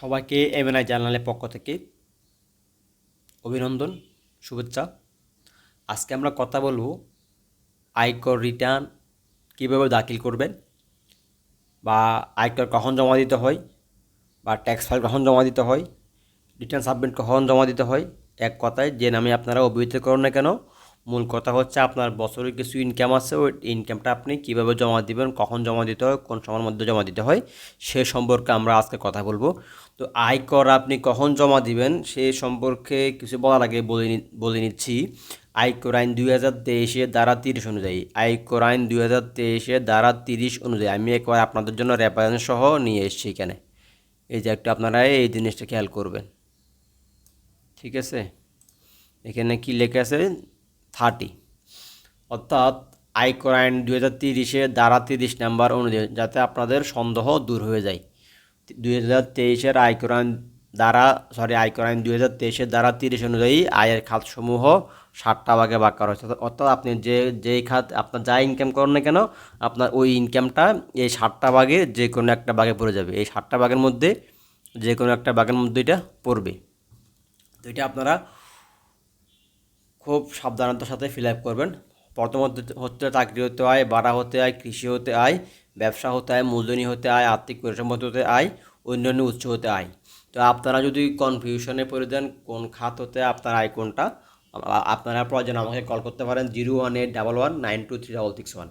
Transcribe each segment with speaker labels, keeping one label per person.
Speaker 1: সবাইকে এমএনআই জার্নালের পক্ষ থেকে অভিনন্দন, শুভেচ্ছা। আজকে আমরা কথা বলব আয়কর রিটার্ন কীভাবে দাখিল করবেন বা আয়কর কখন জমা দিতে হয় বা ট্যাক্স ফাইল কখন জমা দিতে হয় রিটার্ন সাবমিট কখন জমা দিতে হয়, এক কথায় যে নামে আপনারা অভিহিত করুন না কেন, মূল কথা হচ্ছে আপনার বছরের কিছু ইনকাম আছে, ওই ইনকামটা আপনি কীভাবে জমা দিবেন, কখন জমা দিতে হয়, কোন সময়ের মধ্যে জমা দিতে হয়, সে সম্পর্কে আমরা আজকে কথা বলব। তো আয়কর আপনি কখন জমা দিবেন সে সম্পর্কে কিছু বলার আগে বলে বলে নিচ্ছি। আয়কর আইন দুই হাজার তেইশে দ্বারা তিরিশ অনুযায়ী। আয়কর আইন দুই হাজার তেইশে দ্বারা তিরিশ অনুযায়ী। আমি একবার আপনাদের জন্য রেফারেন্স সহ নিয়ে এসেছি এখানে। এই যে একটা আপনারা এই জিনিসটা খেয়াল করবেন। ঠিক আছে? এখানে কি লেখা আছে? থার্টি অর্থাৎ আয়কর আইন দুই হাজার তিরিশে দ্বারা তিরিশ নাম্বার অনুযায়ী, যাতে আপনাদের সন্দেহ দূর হয়ে যায়। দুই হাজার তেইশের আয়কর আইন দ্বারা সরি আয়কর আইন দুই হাজার তেইশের দ্বারা তিরিশ অনুযায়ী আয়ের খাতসমূহ ষাটটা ভাগে ভাগ করা হয়েছে। অর্থাৎ আপনি যে, যেই খাত আপনার যা ইনকাম করেন না কেন, আপনার ওই ইনকামটা এই ষাটটা ভাগে যে কোনো একটা ভাগে পড়ে যাবে। এই ষাটটা ভাগের মধ্যে যে কোনো একটা ভাগের মধ্যে এটা পড়বে। তো এটা আপনারা খুব সাবধানতার সাথে ফিল আপ করবেন। প্রথমত হচ্ছে চাকরি হতে হয়, বাড়া হতে হয়, কৃষি হতে হয় ব্যবসা হতে হয় মূলধনী হতে হয় আর্থিক পরিসম্পদ হতে হয় অন্যান্য উৎস হতে হয় তো আপনারা যদি কনফিউশনে পড়ে দেন কোন খাত হতে আপনার আয় কোনটা আপনারা প্রয়োজন আমাকে কল করতে পারেন zero one eight double one nine two three double six one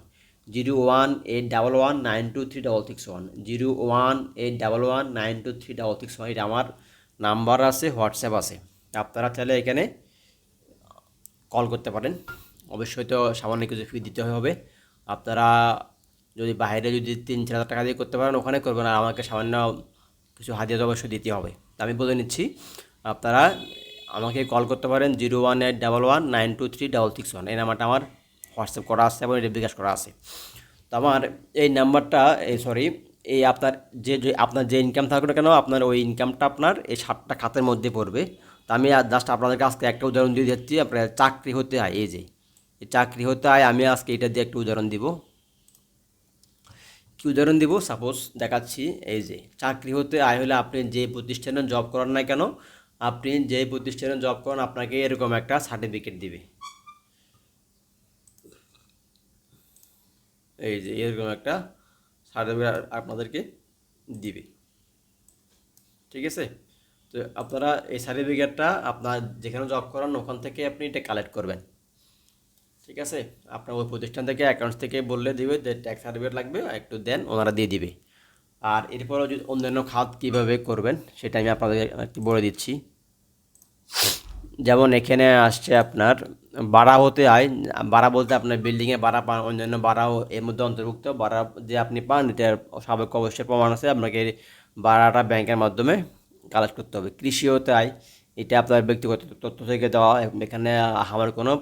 Speaker 1: zero one eight double one nine two three double six one zero one eight double one nine two three double six one এটা আমার number আছে WhatsApp আছে। আপনারা চাইলে এখানে call করতে পারেন। অবশ্যই তো সামান্য কিছু ফি দিতে হবে। আপনারা যদি বাইরে যদি তিন চার হাজার টাকা দিয়ে করতে পারেন, ওখানে করবেন। আর আমাকে সামান্য কিছু হাতিয়ে অবশ্যই দিতে হবে। তা আমি বলে নিচ্ছি, আপনারা আমাকে কল করতে পারেন zero one eight double one nine two three double six one. এই নাম্বারটা আমার হোয়াটসঅ্যাপ করা আছে এবং এটা বিকাশ করা আছে। তো আমার এই নাম্বারটা, এই সরি, এই আপনার যে আপনার যে ইনকাম থাকুক না কেন, আপনার ওই ইনকামটা আপনার এই সাতটা খাতের মধ্যে পড়বে। তো আমি জাস্ট আপনাদেরকে আজকে একটা উদাহরণ দিয়ে দিচ্ছি আপনার চাকরি হতে হয়, এই যে চাকরি হতে হয়, আমি আজকে এটা দিয়ে একটা উদাহরণ দিব। কি উদাহরণ দিব। সাপোজ দেখাচ্ছি, এই যে, চাকরি হতে আয় হলে আপনি যে প্রতিষ্ঠানে জব করেন না কেন, আপনি যে প্রতিষ্ঠানে জব করেন, আপনাকে এরকম একটা সার্টিফিকেট দিবে। এই যে, এরকম একটা সার্টিফিকেট আপনাদেরকে দিবে। ঠিক আছে? তো আপনারা এই সার্টিফিকেটটা আপনার যেখানে জব করান, ওখান থেকে আপনি এটা কালেক্ট করবেন। ঠিক আছে? আপনার ওই প্রতিষ্ঠান থেকে অ্যাকাউন্টস থেকে বললে দিবে, যে ট্যাক্স সার্টিফিকেট লাগবে একটু দেন ওনারা দিয়ে দিবে। আর এরপরও যদি অন্যান্য খাত কীভাবে করবেন, সেটা আমি আপনাদের বলে দিচ্ছি। যেমন এখানে আসছে আপনার, বাড়া হতে আয়, বাড়া বলতে আপনার বিল্ডিংয়ে বাড়া পান অন্যান্য বাড়াও এর মধ্যে অন্তর্ভুক্ত। বাড়া যে আপনি পান এটার সাবেক অবশ্যই প্রমাণ আছে, আপনাকে বাড়াটা ব্যাংকের মাধ্যমে কালেক্ট করতে হবে। কৃষি হতে আয়, এটা আপনার ব্যক্তিগত তথ্য থেকে দেওয়া এখানে আমার কোনো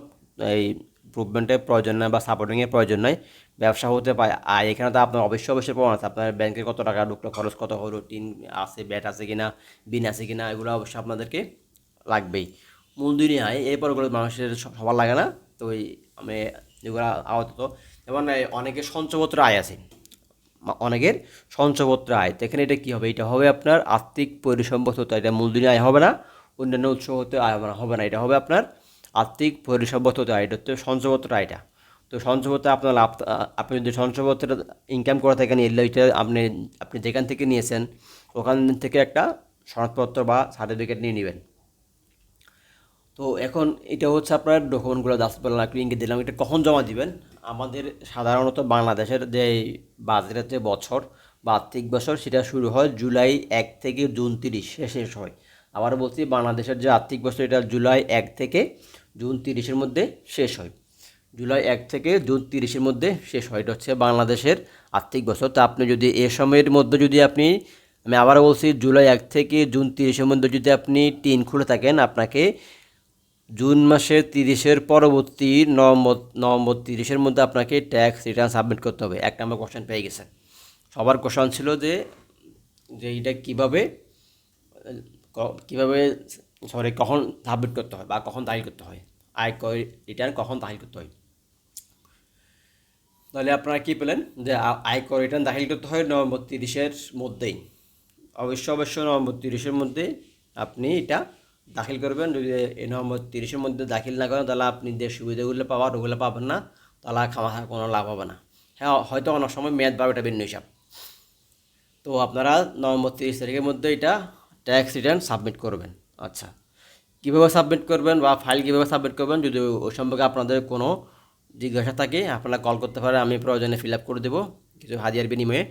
Speaker 1: এই ইম্প্রুভমেন্টের প্রয়োজন নয় বা সাপোর্টিংয়ের প্রয়োজন নয় ব্যবসা হতে পারে। আর এখানে তো আপনার অবশ্যই অবশ্যই প্রমাণ আছে, আপনার ব্যাংকে কত টাকা ঢুকলো, খরচ কত হলো টিন আছে ব্যাট আছে কি না বিন আছে কি না এগুলো অবশ্যই আপনাদেরকে লাগবেই। মূলধনী আয়, এরপর ওগুলো মানুষের সবার লাগে না, তো ওই আমি যেগুলো আপাতত। যেমন অনেকের সঞ্চয়পত্র আয় আছে। অনেকের সঞ্চয়পত্র আয়। তো এখানে এটা কী হবে? এটা হবে আপনার আর্থিক পরিসম্পদ এটা মূলধনী আয় হবে না, অন্যান্য উৎস হতে আয় হবে না হবে না। এটা হবে আপনার আর্থিক পরিসম্পদ হতে এটা হচ্ছে সঞ্চয়পত্র আয়টা তো সঞ্চয়পত্র আপনার লাভ, আপনি যদি সঞ্চয়পত্র ইনকাম করে থাকেন এলে আপনি আপনি যেখান থেকে নিয়েছেন, ওখান থেকে একটা সনদপত্র বা সার্টিফিকেট নিয়ে নেবেন। তো এখন এটা হচ্ছে আপনার ডকুমেন্টগুলো দাস বললাম একটু ইঙ্গিত দিলাম, এটা কখন জমা দিবেন? আমাদের সাধারণত বাংলাদেশের যে বাজারের যে বছর বা আর্থিক বছর, সেটা শুরু হয় জুলাই এক থেকে জুন তিরিশ শেষ হয় আবার বলছি, বাংলাদেশের যে আর্থিক বছর, এটা জুলাই এক থেকে জুন তিরিশের মধ্যে শেষ হয়। জুলাই এক থেকে জুন তিরিশের মধ্যে শেষ হয়। এটা হচ্ছে বাংলাদেশের আর্থিক বছর। তা আপনি যদি এ সময়ের মধ্যে যদি আপনি, আমি আবারও বলছি, জুলাই এক থেকে জুন তিরিশের মধ্যে যদি আপনি টিন খুলে থাকেন, আপনাকে জুন মাসের তিরিশের পরবর্তী নভেম্বর নভেম্বর তিরিশের মধ্যে আপনাকে ট্যাক্স রিটার্ন সাবমিট করতে হবে। এক নম্বর কোশ্চেন পেয়ে গেছেন। সবার কোশ্চেন ছিল যে যে এটা কীভাবে কীভাবে সরি কখন সাবমিট করতে হয় বা কখন দাখিল করতে হয়? আয়কর রিটার্ন কখন দাখিল করতে হয়? তাহলে আপনারা কী পেলেন? যে আয়কর রিটার্ন দাখিল করতে হয় নভেম্বর তিরিশের মধ্যেই। অবশ্যই অবশ্যই নভেম্বর তিরিশের মধ্যে আপনি এটা দাখিল করবেন। যদি এই নভেম্বর তিরিশের মধ্যে দাখিল না করেন, তাহলে আপনি যে সুবিধাগুলো পাওয়ার ওগুলো পাবেন না। তাহলে খামাখার কোনো লাভ হবে না। হ্যাঁ হয়তো অনেক সময় মেয়াদ এটা ভিন্ন হিসাব। তো আপনারা নভেম্বর তিরিশ তারিখের মধ্যে এটা ট্যাক্স রিটার্ন সাবমিট করবেন। আচ্ছা। কীভাবে সাবমিট করবেন বা ফাইল কীভাবে সাবমিট করবেন যদি ওই সম্পর্কে আপনাদের কোনো জিজ্ঞাসা থাকে, আপনারা কল করতে পারেন, আমি প্রয়োজনে ফিল আপ করে দেবো। কিছু হাজিয়ার বিনিময়ে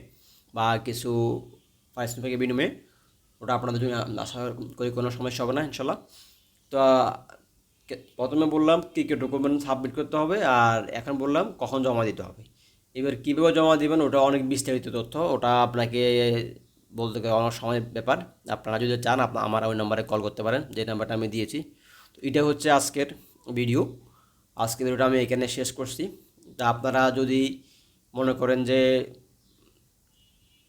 Speaker 1: বা কিছু পারিশ্রমিকের বিনিময়ে। ওটা আপনাদের জন্য আশা করি কোনো সমস্যা হবে না ইনশাল্লাহ তো প্রথমে বললাম কী কী ডকুমেন্ট সাবমিট করতে হবে আর এখন বললাম কখন জমা দিতে হবে। এবার কীভাবে জমা দিবেন ওটা অনেক বিস্তারিত তথ্য, ওটা আপনাকে বলতে গেলে অনেক সময়ের ব্যাপার। আপনারা যদি চান আপনার আমার ওই নাম্বারে কল করতে পারেন, যে নাম্বারটা আমি দিয়েছি। তো এটা হচ্ছে আজকের ভিডিও। আজকের ভিডিওটা আমি এখানে শেষ করছি। তা আপনারা যদি মনে করেন যে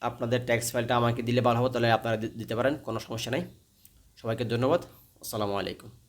Speaker 1: আপনাদের ট্যাক্স ফাইলটা আমাকে দিলে ভালো হবে তাহলে আপনারা দিতে পারেন, কোনো সমস্যা নেই। সবাইকে ধন্যবাদ। আসসালামু আলাইকুম।